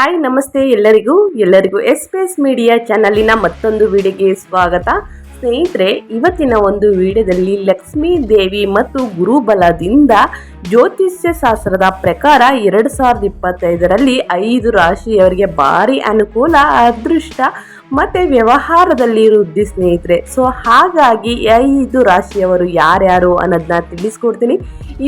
Hi, ನಮಸ್ತೆ ಎಲ್ಲರಿಗೂ. ಎಲ್ಲರಿಗೂ ಎಸ್ ಪಿ ಎಸ್ ಮೀಡಿಯಾ ಚಾನಲಿನ ಮತ್ತೊಂದು ವಿಡಿಯೋಗೆ ಸ್ವಾಗತ. ಸ್ನೇಹಿತರೆ, ಇವತ್ತಿನ ಒಂದು ವಿಡಿಯೋದಲ್ಲಿ ಲಕ್ಷ್ಮೀ ದೇವಿ ಮತ್ತು ಗುರುಬಲದಿಂದ ಜ್ಯೋತಿಷ್ಯ ಶಾಸ್ತ್ರದ ಪ್ರಕಾರ ಎರಡು ಸಾವಿರದ ಇಪ್ಪತ್ತೈದರಲ್ಲಿ ಐದು ರಾಶಿಯವರಿಗೆ ಭಾರಿ ಅನುಕೂಲ, ಅದೃಷ್ಟ ಮತ್ತು ವ್ಯವಹಾರದಲ್ಲಿ ವೃದ್ಧಿ ಸ್ನೇಹಿತರೆ. ಸೊ ಹಾಗಾಗಿ ಐದು ರಾಶಿಯವರು ಯಾರ್ಯಾರು ಅನ್ನೋದನ್ನ ತಿಳಿಸ್ಕೊಡ್ತೀನಿ.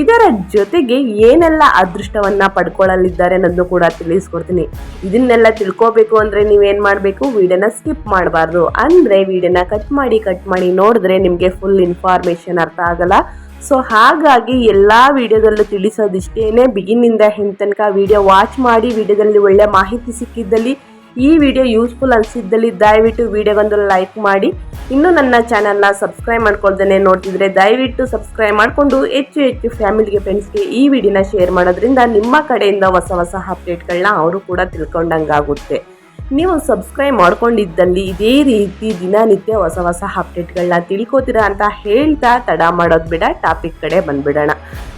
ಇದರ ಜೊತೆಗೆ ಏನೆಲ್ಲ ಅದೃಷ್ಟವನ್ನ ಪಡ್ಕೊಳ್ಳಲಿದ್ದಾರೆ ಅನ್ನೋದನ್ನು ಕೂಡ ತಿಳಿಸ್ಕೊಡ್ತೀನಿ. ಇದನ್ನೆಲ್ಲ ತಿಳ್ಕೋಬೇಕು ಅಂದರೆ ನೀವೇನು ಮಾಡಬೇಕು? ವಿಡಿಯೋನ ಸ್ಕಿಪ್ ಮಾಡಬಾರ್ದು. ಅಂದರೆ ವಿಡಿಯೋನ ಕಟ್ ಮಾಡಿ ಕಟ್ ಮಾಡಿ ನೋಡಿದ್ರೆ ನಿಮಗೆ ಫುಲ್ ಇನ್ಫಾರ್ಮೇಷನ್ ಅರ್ಥ ಆಗಲ್ಲ. ಸೊ ಹಾಗಾಗಿ ಎಲ್ಲ ವಿಡಿಯೋದಲ್ಲೂ ತಿಳಿಸೋದಿಷ್ಟೇನೆ. ಬಿಗಿನಿಂದ ಹೆಣ್ ತನಕ ವಿಡಿಯೋ ವಾಚ್ ಮಾಡಿ, ವಿಡಿಯೋದಲ್ಲಿ ಒಳ್ಳೆ ಮಾಹಿತಿ ಸಿಕ್ಕಿದ್ದಲ್ಲಿ ಈ ವಿಡಿಯೋ ಯೂಸ್ಫುಲ್ ಅನಿಸಿದ್ದಲ್ಲಿ ದಯವಿಟ್ಟು ವಿಡಿಯೋಗೊಂದು ಲೈಕ್ ಮಾಡಿ. ಇನ್ನೂ ನನ್ನ ಚಾನಲ್ನ ಸಬ್ಸ್ಕ್ರೈಬ್ ಮಾಡ್ಕೊಳ್ದೇ ನೋಡ್ತಿದ್ರೆ ದಯವಿಟ್ಟು ಸಬ್ಸ್ಕ್ರೈಬ್ ಮಾಡಿಕೊಂಡು ಹೆಚ್ಚು ಹೆಚ್ಚು ಫ್ಯಾಮಿಲಿಗೆ ಫ್ರೆಂಡ್ಸ್ಗೆ ಈ ವಿಡಿಯೋನ ಶೇರ್ ಮಾಡೋದ್ರಿಂದ ನಿಮ್ಮ ಕಡೆಯಿಂದ ಹೊಸ ಹೊಸ ಅಪ್ಡೇಟ್ಗಳನ್ನ ಅವರು ಕೂಡ ತಿಳ್ಕೊಂಡಂಗಾಗುತ್ತೆ. ನೀವು ಸಬ್ಸ್ಕ್ರೈಬ್ ಮಾಡ್ಕೊಂಡಿದ್ದಲ್ಲಿ ಇದೇ ರೀತಿ ದಿನನಿತ್ಯ ಹೊಸ ಹೊಸ ಅಪ್ಡೇಟ್ಗಳನ್ನ ತಿಳ್ಕೊತೀರಾ ಅಂತ ಹೇಳ್ತಾ ತಡ ಮಾಡೋದು ಬಿಡ ಟಾಪಿಕ್ ಕಡೆ ಬಂದ್ಬಿಡೋಣ.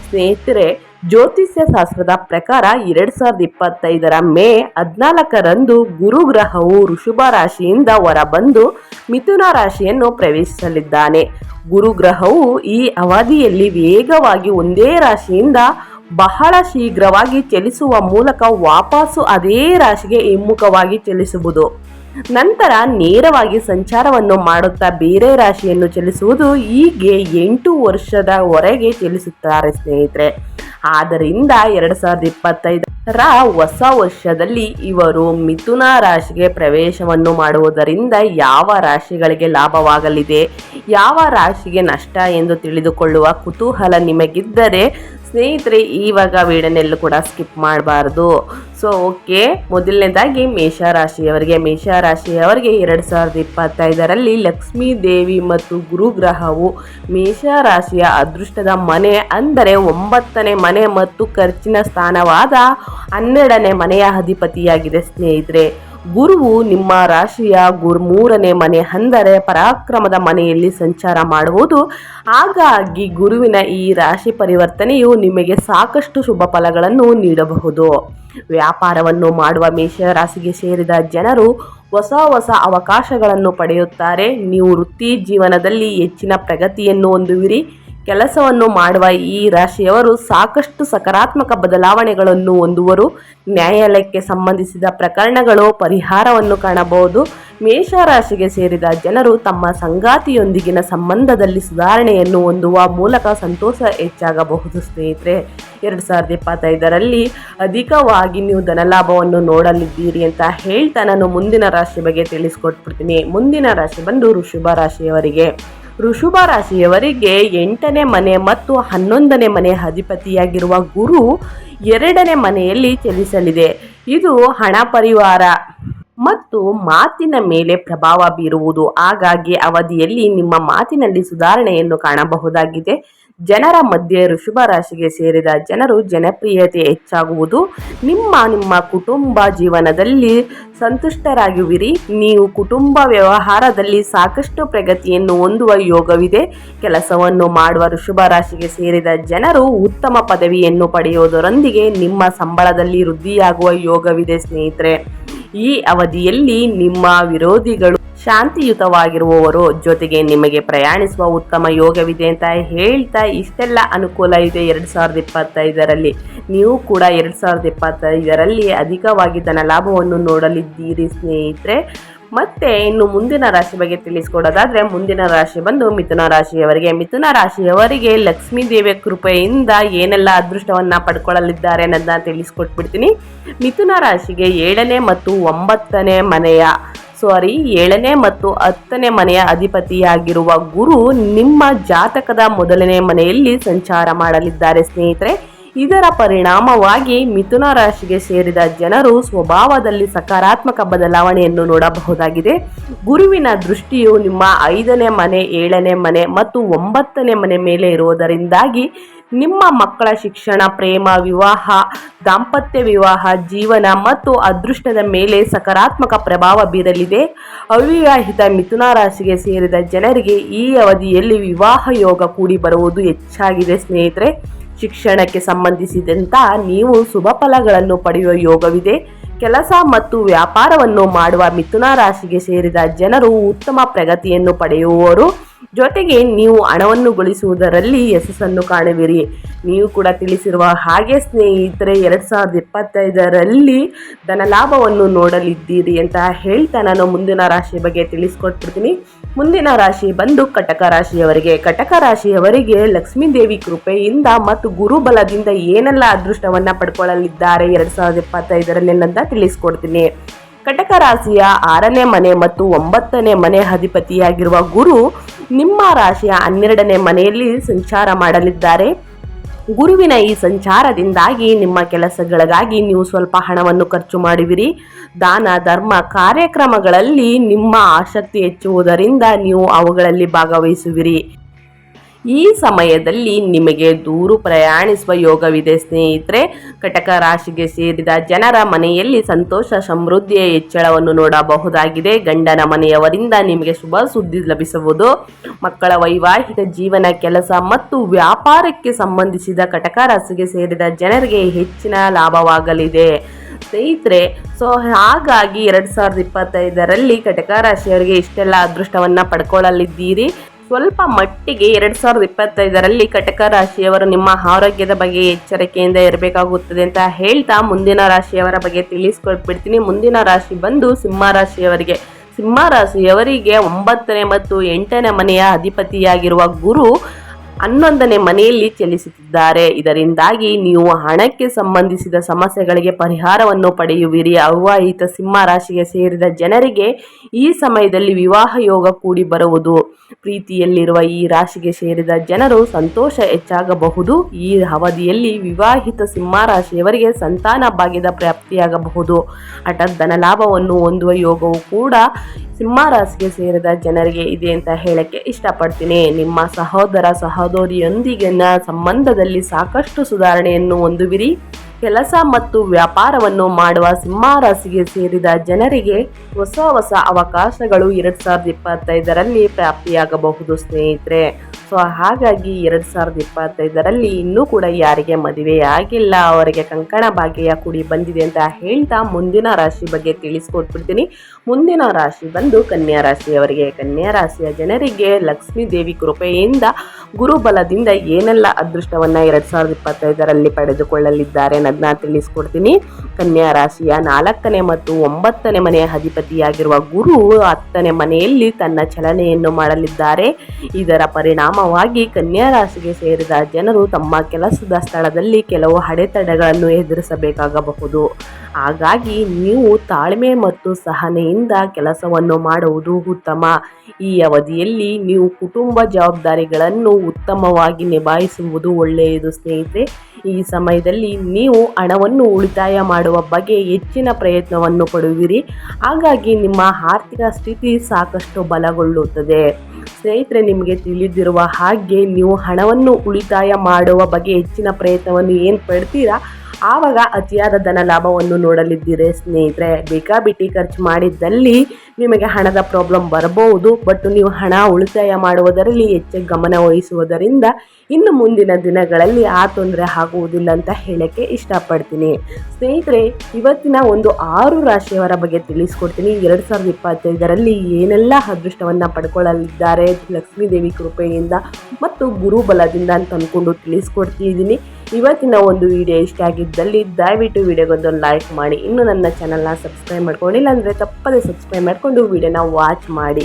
ಸ್ನೇಹಿತರೆ ಜ್ಯೋತಿಷ್ಯ ಶಾಸ್ತ್ರದ ಪ್ರಕಾರ ಎರಡು ಸಾವಿರದ ಇಪ್ಪತ್ತೈದರ ಮೇ ಹದಿನಾಲ್ಕರಂದು ಗುರುಗ್ರಹವು ಋಷಭ ರಾಶಿಯಿಂದ ಹೊರಬಂದು ಮಿಥುನ ರಾಶಿಯನ್ನು ಪ್ರವೇಶಿಸಲಿದ್ದಾನೆ. ಗುರುಗ್ರಹವು ಈ ಅವಧಿಯಲ್ಲಿ ವೇಗವಾಗಿ ಒಂದೇ ರಾಶಿಯಿಂದ ಬಹಳ ಶೀಘ್ರವಾಗಿ ಚಲಿಸುವ ಮೂಲಕ ವಾಪಸ್ಸು ಅದೇ ರಾಶಿಗೆ ಹಿಮ್ಮುಖವಾಗಿ ಚಲಿಸುವುದು. ನಂತರ ನೇರವಾಗಿ ಸಂಚಾರವನ್ನು ಮಾಡುತ್ತಾ ಬೇರೆ ರಾಶಿಯನ್ನು ಚಲಿಸುವುದು ಹೀಗೆ ಎಂಟು ವರ್ಷದವರೆಗೆ ಚಲಿಸುತ್ತಾರೆ ಸ್ನೇಹಿತರೆ. ಆದ್ದರಿಂದ ಎರಡು ಸಾವಿರದ ಇಪ್ಪತ್ತೈದರ ಹೊಸ ವರ್ಷದಲ್ಲಿ ಇವರು ಮಿಥುನ ರಾಶಿಗೆ ಪ್ರವೇಶವನ್ನು ಮಾಡುವುದರಿಂದ ಯಾವ ರಾಶಿಗಳಿಗೆ ಲಾಭವಾಗಲಿದೆ, ಯಾವ ರಾಶಿಗೆ ನಷ್ಟ ಎಂದು ತಿಳಿದುಕೊಳ್ಳುವ ಕುತೂಹಲ ನಿಮಗಿದ್ದರೆ ಸ್ನೇಹಿತರೆ ಇವಾಗ ವಿಡಿಯೋನೆಲ್ಲೂ ಕೂಡ ಸ್ಕಿಪ್ ಮಾಡಬಾರ್ದು. ಸೊ ಓಕೆ ಮೊದಲನೇದಾಗಿ ಮೇಷರಾಶಿಯವರಿಗೆ. ಮೇಷರಾಶಿಯವರಿಗೆ ಎರಡು ಸಾವಿರದ ಇಪ್ಪತ್ತೈದರಲ್ಲಿ ಲಕ್ಷ್ಮೀ ದೇವಿ ಮತ್ತು ಗುರುಗ್ರಹವು ಮೇಷರಾಶಿಯ ಅದೃಷ್ಟದ ಮನೆ ಅಂದರೆ ಒಂಬತ್ತನೇ ಮನೆ ಮತ್ತು ಖರ್ಚಿನ ಸ್ಥಾನವಾದ ಹನ್ನೆರಡನೇ ಮನೆಯ ಅಧಿಪತಿಯಾಗಿದೆ ಸ್ನೇಹಿತರೆ. ಗುರುವು ನಿಮ್ಮ ರಾಶಿಯ ಗುರು ಮೂರನೇ ಮನೆ ಅಂದರೆ ಪರಾಕ್ರಮದ ಮನೆಯಲ್ಲಿ ಸಂಚಾರ ಮಾಡುವುದು. ಹಾಗಾಗಿ ಗುರುವಿನ ಈ ರಾಶಿ ಪರಿವರ್ತನೆಯು ನಿಮಗೆ ಸಾಕಷ್ಟು ಶುಭ ಫಲಗಳನ್ನು ನೀಡಬಹುದು. ವ್ಯಾಪಾರವನ್ನು ಮಾಡುವ ಮೇಷರಾಶಿಗೆ ಸೇರಿದ ಜನರು ಹೊಸ ಹೊಸ ಅವಕಾಶಗಳನ್ನು ಪಡೆಯುತ್ತಾರೆ. ನೀವು ವೃತ್ತಿ ಜೀವನದಲ್ಲಿ ಹೆಚ್ಚಿನ ಪ್ರಗತಿಯನ್ನು ಹೊಂದುವಿರಿ. ಕೆಲಸವನ್ನು ಮಾಡುವ ಈ ರಾಶಿಯವರು ಸಾಕಷ್ಟು ಸಕಾರಾತ್ಮಕ ಬದಲಾವಣೆಗಳನ್ನು ಹೊಂದುವರು. ನ್ಯಾಯಾಲಯಕ್ಕೆ ಸಂಬಂಧಿಸಿದ ಪ್ರಕರಣಗಳು ಪರಿಹಾರವನ್ನು ಕಾಣಬಹುದು. ಮೇಷರಾಶಿಗೆ ಸೇರಿದ ಜನರು ತಮ್ಮ ಸಂಗಾತಿಯೊಂದಿಗಿನ ಸಂಬಂಧದಲ್ಲಿ ಸುಧಾರಣೆಯನ್ನು ಹೊಂದುವ ಮೂಲಕ ಸಂತೋಷ ಹೆಚ್ಚಾಗಬಹುದು. ಸ್ನೇಹಿತರೆ, ಎರಡು ಸಾವಿರದ ಇಪ್ಪತ್ತೈದರಲ್ಲಿ ಅಧಿಕವಾಗಿ ನೀವು ಧನಲಾಭವನ್ನು ನೋಡಲಿದ್ದೀರಿ ಅಂತ ಹೇಳ್ತಾ ನಾನು ಮುಂದಿನ ರಾಶಿ ಬಗ್ಗೆ ತಿಳಿಸ್ಕೊಟ್ಬಿಡ್ತೀನಿ. ಮುಂದಿನ ರಾಶಿ ಬಂದು ಋಷಭ ರಾಶಿಯವರಿಗೆ. ಋಷಭ ರಾಶಿಯವರಿಗೆ ಎಂಟನೇ ಮನೆ ಮತ್ತು ಹನ್ನೊಂದನೇ ಮನೆ ಅಧಿಪತಿಯಾಗಿರುವ ಗುರು ಎರಡನೇ ಮನೆಯಲ್ಲಿ ಚಲಿಸಲಿದೆ ಇದು ಹಣ ಪರಿವಾರ ಮತ್ತು ಮಾತಿನ ಮೇಲೆ ಪ್ರಭಾವ ಬೀರುವುದು. ಹಾಗಾಗಿ ಅವಧಿಯಲ್ಲಿ ನಿಮ್ಮ ಮಾತಿನಲ್ಲಿ ಸುಧಾರಣೆಯನ್ನು ಕಾಣಬಹುದಾಗಿದೆ. ಜನರ ಮಧ್ಯೆ ಋಷಭ ರಾಶಿಗೆ ಸೇರಿದ ಜನರು ಜನಪ್ರಿಯತೆ ಹೆಚ್ಚಾಗುವುದು. ನಿಮ್ಮ ನಿಮ್ಮ ಕುಟುಂಬ ಜೀವನದಲ್ಲಿ ಸಂತುಷ್ಟರಾಗುವಿರಿ ನೀವು ಕುಟುಂಬ ವ್ಯವಹಾರದಲ್ಲಿ ಸಾಕಷ್ಟು ಪ್ರಗತಿಯನ್ನು ಹೊಂದುವ ಯೋಗವಿದೆ. ಕೆಲಸವನ್ನು ಮಾಡುವ ಋಷಭ ರಾಶಿಗೆ ಸೇರಿದ ಜನರು ಉತ್ತಮ ಪದವಿಯನ್ನು ಪಡೆಯುವುದರೊಂದಿಗೆ ನಿಮ್ಮ ಸಂಬಳದಲ್ಲಿ ವೃದ್ಧಿಯಾಗುವ ಯೋಗವಿದೆ ಸ್ನೇಹಿತರೆ. ಈ ಅವಧಿಯಲ್ಲಿ ನಿಮ್ಮ ವಿರೋಧಿಗಳು ಶಾಂತಿಯುತವಾಗಿರುವವರು ಜೊತೆಗೆ ನಿಮಗೆ ಪ್ರಯಾಣಿಸುವ ಉತ್ತಮ ಯೋಗವಿದೆ ಅಂತ ಹೇಳ್ತಾ ಇಷ್ಟೆಲ್ಲ ಅನುಕೂಲ ಇದೆ ಎರಡು ಸಾವಿರದ ಇಪ್ಪತ್ತೈದರಲ್ಲಿ. ನೀವು ಕೂಡ ಎರಡು ಸಾವಿರದ ಇಪ್ಪತ್ತೈದರಲ್ಲಿ ಅಧಿಕವಾಗಿ ಧನ ಲಾಭವನ್ನು ನೋಡಲಿದ್ದೀರಿ ಸ್ನೇಹಿತರೆ. ಮತ್ತೆ ಇನ್ನು ಮುಂದಿನ ರಾಶಿ ಬಗ್ಗೆ ತಿಳಿಸ್ಕೊಡೋದಾದ್ರೆ ಮುಂದಿನ ರಾಶಿ ಬಂದು ಮಿಥುನ ರಾಶಿಯವರಿಗೆ. ಮಿಥುನ ರಾಶಿಯವರಿಗೆ ಲಕ್ಷ್ಮೀ ದೇವಿಯ ಕೃಪೆಯಿಂದ ಏನೆಲ್ಲ ಅದೃಷ್ಟವನ್ನ ಪಡ್ಕೊಳ್ಳಲಿದ್ದಾರೆ ಅನ್ನೋದನ್ನ ತಿಳಿಸ್ಕೊಟ್ಬಿಡ್ತೀನಿ. ಮಿಥುನ ರಾಶಿಗೆ ಏಳನೇ ಮತ್ತು ಒಂಬತ್ತನೇ ಮನೆಯ ಸಾರಿ ಏಳನೇ ಮತ್ತು ಹತ್ತನೇ ಮನೆಯ ಅಧಿಪತಿಯಾಗಿರುವ ಗುರು ನಿಮ್ಮ ಜಾತಕದ ಮೊದಲನೇ ಮನೆಯಲ್ಲಿ ಸಂಚಾರ ಮಾಡಲಿದ್ದಾರೆ ಸ್ನೇಹಿತರೆ. ಇದರ ಪರಿಣಾಮವಾಗಿ ಮಿಥುನ ರಾಶಿಗೆ ಸೇರಿದ ಜನರು ಸ್ವಭಾವದಲ್ಲಿ ಸಕಾರಾತ್ಮಕ ಬದಲಾವಣೆಯನ್ನು ನೋಡಬಹುದಾಗಿದೆ. ಗುರುವಿನ ದೃಷ್ಟಿಯು ನಿಮ್ಮ ಐದನೇ ಮನೆ, ಏಳನೇ ಮನೆ ಮತ್ತು ಒಂಬತ್ತನೇ ಮನೆ ಮೇಲೆ ಇರುವುದರಿಂದಾಗಿ ನಿಮ್ಮ ಮಕ್ಕಳ ಶಿಕ್ಷಣ, ಪ್ರೇಮ, ವಿವಾಹ, ದಾಂಪತ್ಯ ವಿವಾಹ, ಜೀವನ ಮತ್ತು ಅದೃಷ್ಟದ ಮೇಲೆ ಸಕಾರಾತ್ಮಕ ಪ್ರಭಾವ ಬೀರಲಿದೆ. ಅವಿವಾಹಿತ ಮಿಥುನ ರಾಶಿಗೆ ಸೇರಿದ ಜನರಿಗೆ ಈ ಅವಧಿಯಲ್ಲಿ ವಿವಾಹ ಯೋಗ ಕೂಡಿ ಬರುವುದು ಹೆಚ್ಚಾಗಿದೆ ಸ್ನೇಹಿತರೆ. ಶಿಕ್ಷಣಕ್ಕೆ ಸಂಬಂಧಿಸಿದಂತ ನೀವು ಶುಭ ಫಲಗಳನ್ನು ಪಡೆಯುವ ಯೋಗವಿದೆ. ಕೆಲಸ ಮತ್ತು ವ್ಯಾಪಾರವನ್ನು ಮಾಡುವ ಮಿಥುನ ರಾಶಿಗೆ ಸೇರಿದ ಜನರು ಉತ್ತಮ ಪ್ರಗತಿಯನ್ನು ಪಡೆಯುವವರು. ಜೊತೆಗೆ ನೀವು ಹಣವನ್ನು ಗಳಿಸುವುದರಲ್ಲಿ ಯಶಸ್ಸನ್ನು ಕಾಣುವಿರಿ. ನೀವು ಕೂಡ ತಿಳಿಸಿರುವ ಹಾಗೆ ಸ್ನೇಹಿತರೆ, ಎರಡು ಸಾವಿರದ ಇಪ್ಪತ್ತೈದರಲ್ಲಿ ಧನಲಾಭವನ್ನು ನೋಡಲಿದ್ದೀರಿ ಅಂತ ಹೇಳ್ತಾ ನಾನು ಮುಂದಿನ ರಾಶಿ ಬಗ್ಗೆ ತಿಳಿಸ್ಕೊಟ್ಬಿಡ್ತೀನಿ. ಮುಂದಿನ ರಾಶಿ ಬಂದು ಕಟಕ ರಾಶಿಯವರಿಗೆ. ಕಟಕ ರಾಶಿಯವರಿಗೆ ಲಕ್ಷ್ಮೀದೇವಿ ಕೃಪೆಯಿಂದ ಮತ್ತು ಗುರುಬಲದಿಂದ ಏನೆಲ್ಲ ಅದೃಷ್ಟವನ್ನು ಪಡ್ಕೊಳ್ಳಲಿದ್ದಾರೆ ಎರಡು ಸಾವಿರದ ಇಪ್ಪತ್ತೈದರಲ್ಲಿ ಅಂತ ತಿಳಿಸ್ಕೊಡ್ತೀನಿ. ಕಟಕ ರಾಶಿಯ ಆರನೇ ಮನೆ ಮತ್ತು ಒಂಬತ್ತನೇ ಮನೆ ಅಧಿಪತಿಯಾಗಿರುವ ಗುರು ನಿಮ್ಮ ರಾಶಿಯ ಹನ್ನೆರಡನೇ ಮನೆಯಲ್ಲಿ ಸಂಚಾರ ಮಾಡಲಿದ್ದಾರೆ. ಗುರುವಿನ ಈ ಸಂಚಾರದಿಂದಾಗಿ ನಿಮ್ಮ ಕೆಲಸಗಳಿಗಾಗಿ ನೀವು ಸ್ವಲ್ಪ ಹಣವನ್ನು ಖರ್ಚು ಮಾಡುವಿರಿ ದಾನ, ಧರ್ಮ, ಕಾರ್ಯಕ್ರಮಗಳಲ್ಲಿ ನಿಮ್ಮ ಆಸಕ್ತಿ ಹೆಚ್ಚುವುದರಿಂದ ನೀವು ಅವುಗಳಲ್ಲಿ ಭಾಗವಹಿಸುವಿರಿ. ಈ ಸಮಯದಲ್ಲಿ ನಿಮಗೆ ದೂರು ಪ್ರಯಾಣಿಸುವ ಯೋಗವಿದೆ, ಸ್ನೇಹಿತರೆ. ಕಟಕ ರಾಶಿಗೆ ಸೇರಿದ ಜನರ ಮನೆಯಲ್ಲಿ ಸಂತೋಷ, ಸಮೃದ್ಧಿಯ ಹೆಚ್ಚಳವನ್ನು ನೋಡಬಹುದಾಗಿದೆ. ಗಂಡನ ಮನೆಯವರಿಂದ ನಿಮಗೆ ಶುಭ ಸುದ್ದಿ ಲಭಿಸುವುದು ಮಕ್ಕಳ ವೈವಾಹಿಕ ಜೀವನ, ಕೆಲಸ ಮತ್ತು ವ್ಯಾಪಾರಕ್ಕೆ ಸಂಬಂಧಿಸಿದ ಕಟಕ ರಾಶಿಗೆ ಸೇರಿದ ಜನರಿಗೆ ಹೆಚ್ಚಿನ ಲಾಭವಾಗಲಿದೆ. ಸ್ನೇಹಿತರೆ, ಸೊ, ಹಾಗಾಗಿ ಎರಡು ಸಾವಿರದ ಇಪ್ಪತ್ತೈದರಲ್ಲಿ ಕಟಕ ರಾಶಿಯವರಿಗೆ ಇಷ್ಟೆಲ್ಲ ಅದೃಷ್ಟವನ್ನು ಪಡ್ಕೊಳ್ಳಲಿದ್ದೀರಿ. ಸ್ವಲ್ಪ ಮಟ್ಟಿಗೆ ಎರಡು ಸಾವಿರದ ಇಪ್ಪತ್ತೈದರಲ್ಲಿ ಕಟಕ ರಾಶಿಯವರು ನಿಮ್ಮ ಆರೋಗ್ಯದ ಬಗ್ಗೆ ಎಚ್ಚರಿಕೆಯಿಂದ ಇರಬೇಕಾಗುತ್ತದೆ ಅಂತ ಹೇಳ್ತಾ ಮುಂದಿನ ರಾಶಿಯವರ ಬಗ್ಗೆ ತಿಳಿಸ್ಕೊಟ್ಬಿಡ್ತೀನಿ. ಮುಂದಿನ ರಾಶಿ ಬಂದು ಸಿಂಹ ರಾಶಿಯವರಿಗೆ. ಸಿಂಹ ರಾಶಿಯವರಿಗೆ ಒಂಬತ್ತನೇ ಮತ್ತು ಎಂಟನೇ ಮನೆಯ ಅಧಿಪತಿಯಾಗಿರುವ ಗುರು ಹನ್ನೊಂದನೇ ಮನೆಯಲ್ಲಿ ಚಲಿಸುತ್ತಿದ್ದಾರೆ. ಇದರಿಂದಾಗಿ ನೀವು ಹಣಕ್ಕೆ ಸಂಬಂಧಿಸಿದ ಸಮಸ್ಯೆಗಳಿಗೆ ಪರಿಹಾರವನ್ನು ಪಡೆಯುವಿರಿ. ಅವಿವಾಹಿತ ಸಿಂಹ ರಾಶಿಗೆ ಸೇರಿದ ಜನರಿಗೆ ಈ ಸಮಯದಲ್ಲಿ ವಿವಾಹ ಯೋಗ ಕೂಡಿ ಬರುವುದು. ಪ್ರೀತಿಯಲ್ಲಿರುವ ಈ ರಾಶಿಗೆ ಸೇರಿದ ಜನರು ಸಂತೋಷ ಹೆಚ್ಚಾಗಬಹುದು. ಈ ಅವಧಿಯಲ್ಲಿ ವಿವಾಹಿತ ಸಿಂಹ ರಾಶಿಯವರಿಗೆ ಸಂತಾನ ಭಾಗ್ಯದ ಪ್ರಾಪ್ತಿಯಾಗಬಹುದು. ಹಠಾತ್ ಧನ ಲಾಭವನ್ನು ಹೊಂದುವ ಯೋಗವು ಕೂಡ ಸಿಂಹ ರಾಶಿಗೆ ಸೇರಿದ ಜನರಿಗೆ ಇದೆ ಅಂತ ಹೇಳಕ್ಕೆ ಇಷ್ಟಪಡ್ತೀನಿ. ನಿಮ್ಮ ಸಹೋದರ ಸಹೋದರಿಯೊಂದಿಗಿನ ಸಂಬಂಧದಲ್ಲಿ ಸಾಕಷ್ಟು ಸುಧಾರಣೆಯನ್ನು ಹೊಂದುವಿರಿ. ಕೆಲಸ ಮತ್ತು ವ್ಯಾಪಾರವನ್ನು ಮಾಡುವ ಸಿಂಹ ರಾಶಿಗೆ ಸೇರಿದ ಜನರಿಗೆ ಹೊಸ ಹೊಸ ಅವಕಾಶಗಳು ಎರಡು ಸಾವಿರದ ಇಪ್ಪತ್ತೈದರಲ್ಲಿ ಪ್ರಾಪ್ತಿಯಾಗಬಹುದು ಸ್ನೇಹಿತರೆ. ಸೊ ಹಾಗಾಗಿ ಎರಡು ಸಾವಿರದ ಇಪ್ಪತ್ತೈದರಲ್ಲಿ ಇನ್ನೂ ಕೂಡ ಯಾರಿಗೆ ಮದುವೆ ಆಗಿಲ್ಲ, ಅವರಿಗೆ ಕಂಕಣ ಭಾಗ್ಯ ಕುಡಿ ಬಂದಿದೆ ಅಂತ ಹೇಳ್ತಾ ಮುಂದಿನ ರಾಶಿ ಬಗ್ಗೆ ತಿಳಿಸ್ಕೊಟ್ಬಿಡ್ತೀನಿ. ಮುಂದಿನ ರಾಶಿ ಬಂದು ಕನ್ಯಾ ರಾಶಿಯವರಿಗೆ. ಕನ್ಯಾ ರಾಶಿಯ ಜನರಿಗೆ ಲಕ್ಷ್ಮೀ ದೇವಿ ಕೃಪೆಯಿಂದ ಗುರುಬಲದಿಂದ ಏನೆಲ್ಲ ಅದೃಷ್ಟವನ್ನು ಎರಡು ಸಾವಿರದ ಇಪ್ಪತ್ತೈದರಲ್ಲಿ ಪಡೆದುಕೊಳ್ಳಲಿದ್ದಾರೆ ಅನ್ನೋದನ್ನ ತಿಳಿಸ್ಕೊಡ್ತೀನಿ. ಕನ್ಯಾ ರಾಶಿಯ ನಾಲ್ಕನೇ ಮತ್ತು ಒಂಬತ್ತನೇ ಮನೆಯ ಅಧಿಪತಿಯಾಗಿರುವ ಗುರು ಹತ್ತನೇ ಮನೆಯಲ್ಲಿ ತನ್ನ ಚಲನೆಯನ್ನು ಮಾಡಲಿದ್ದಾರೆ. ಇದರ ಪರಿಣಾಮವಾಗಿ ಕನ್ಯಾ ರಾಶಿಗೆ ಸೇರಿದ ಜನರು ತಮ್ಮ ಕೆಲಸದ ಸ್ಥಳದಲ್ಲಿ ಕೆಲವು ಅಡೆತಡೆಗಳನ್ನು ಎದುರಿಸಬೇಕಾಗಬಹುದು. ಹಾಗಾಗಿ ನೀವು ತಾಳ್ಮೆ ಮತ್ತು ಸಹನೆಯಿಂದ ಕೆಲಸವನ್ನು ಮಾಡುವುದು ಉತ್ತಮ. ಈ ಅವಧಿಯಲ್ಲಿ ನೀವು ಕುಟುಂಬ ಜವಾಬ್ದಾರಿಗಳನ್ನು ಉತ್ತಮವಾಗಿ ನಿಭಾಯಿಸುವುದು ಒಳ್ಳೆಯದು, ಸ್ನೇಹಿತರೆ. ಈ ಸಮಯದಲ್ಲಿ ನೀವು ಹಣವನ್ನು ಉಳಿತಾಯ ಮಾಡುವ ಬಗ್ಗೆ ಹೆಚ್ಚಿನ ಪ್ರಯತ್ನವನ್ನು ಪಡುವಿರಿ. ಹಾಗಾಗಿ ನಿಮ್ಮ ಆರ್ಥಿಕ ಸ್ಥಿತಿ ಸಾಕಷ್ಟು ಬಲಗೊಳ್ಳುತ್ತದೆ. ಸ್ನೇಹಿತರೆ, ನಿಮಗೆ ತಿಳಿದಿರುವ ಹಾಗೆ ನೀವು ಹಣವನ್ನು ಉಳಿತಾಯ ಮಾಡುವ ಬಗ್ಗೆ ಹೆಚ್ಚಿನ ಪ್ರಯತ್ನವನ್ನು ಏನು ಪಡ್ತೀರಾ? ಆವಾಗ ಅತಿಯಾದ ಧನ ಲಾಭವನ್ನು ನೋಡಲಿದ್ದೀರಿ ಸ್ನೇಹಿತರೆ. ಬೇಕಾಬಿಟ್ಟಿ ಖರ್ಚು ಮಾಡಿದ್ದಲ್ಲಿ ನಿಮಗೆ ಹಣದ ಪ್ರಾಬ್ಲಮ್ ಬರಬಹುದು ಬಟ್ ನೀವು ಹಣ ಉಳಿತಾಯ ಮಾಡುವುದರಲ್ಲಿ ಹೆಚ್ಚು ಗಮನ ವಹಿಸುವುದರಿಂದ ಇನ್ನು ಮುಂದಿನ ದಿನಗಳಲ್ಲಿ ಆ ತೊಂದರೆ ಆಗುವುದಿಲ್ಲ ಅಂತ ಹೇಳಕ್ಕೆ ಇಷ್ಟಪಡ್ತೀನಿ. ಸ್ನೇಹಿತರೆ, ಇವತ್ತಿನ ಒಂದು ಆರು ರಾಶಿಯವರ ಬಗ್ಗೆ ತಿಳಿಸ್ಕೊಡ್ತೀನಿ. ಎರಡು ಸಾವಿರದ ಇಪ್ಪತ್ತೈದರಲ್ಲಿ ಏನೆಲ್ಲ ಅದೃಷ್ಟವನ್ನು ಪಡ್ಕೊಳ್ಳಲಿದ್ದಾರೆ? ಲಕ್ಷ್ಮೀದೇವಿ ಕೃಪೆಯಿಂದ ಮತ್ತು ಗುರುಬಲದಿಂದ ಅಂತ ಅಂದ್ಕೊಂಡು ತಿಳಿಸ್ಕೊಡ್ತಿದ್ದೀನಿ. ಇವತ್ತಿನ ಒಂದು ವಿಡಿಯೋ ಇಷ್ಟ ಆಗಿದ್ದಲ್ಲಿ ದಯವಿಟ್ಟು ವಿಡಿಯೋಗೊಂದು ಲೈಕ್ ಮಾಡಿ. ಇನ್ನು ನನ್ನ ಚಾನಲ್ನ ಸಬ್ಸ್ಕ್ರೈಬ್ ಮಾಡ್ಕೊಂಡಿಲ್ಲ ಇಲ್ಲಾಂದರೆ ತಪ್ಪದೆ ಸಬ್ಸ್ಕ್ರೈಬ್ ಮಾಡಿಕೊಂಡು ವಿಡಿಯೋನ ವಾಚ್ ಮಾಡಿ.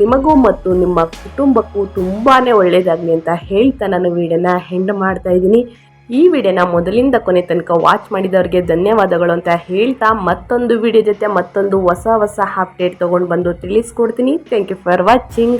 ನಿಮಗೂ ಮತ್ತು ನಿಮ್ಮ ಕುಟುಂಬಕ್ಕೂ ತುಂಬಾ ಒಳ್ಳೆಯದಾಗಲಿ ಅಂತ ಹೇಳ್ತಾ ನಾನು ವಿಡಿಯೋನ ಹೆಂಡ್ ಮಾಡ್ತಾ ಇದ್ದೀನಿ. ಈ ವಿಡಿಯೋನ ಮೊದಲಿಂದ ಕೊನೆ ತನಕ ವಾಚ್ ಮಾಡಿದವರಿಗೆ ಧನ್ಯವಾದಗಳು ಅಂತ ಹೇಳ್ತಾ ಮತ್ತೊಂದು ವಿಡಿಯೋ ಜೊತೆ ಮತ್ತೊಂದು ಹೊಸ ಹೊಸ ಅಪ್ಡೇಟ್ ತೊಗೊಂಡು ಬಂದು ತಿಳಿಸ್ಕೊಡ್ತೀನಿ. Thank you for watching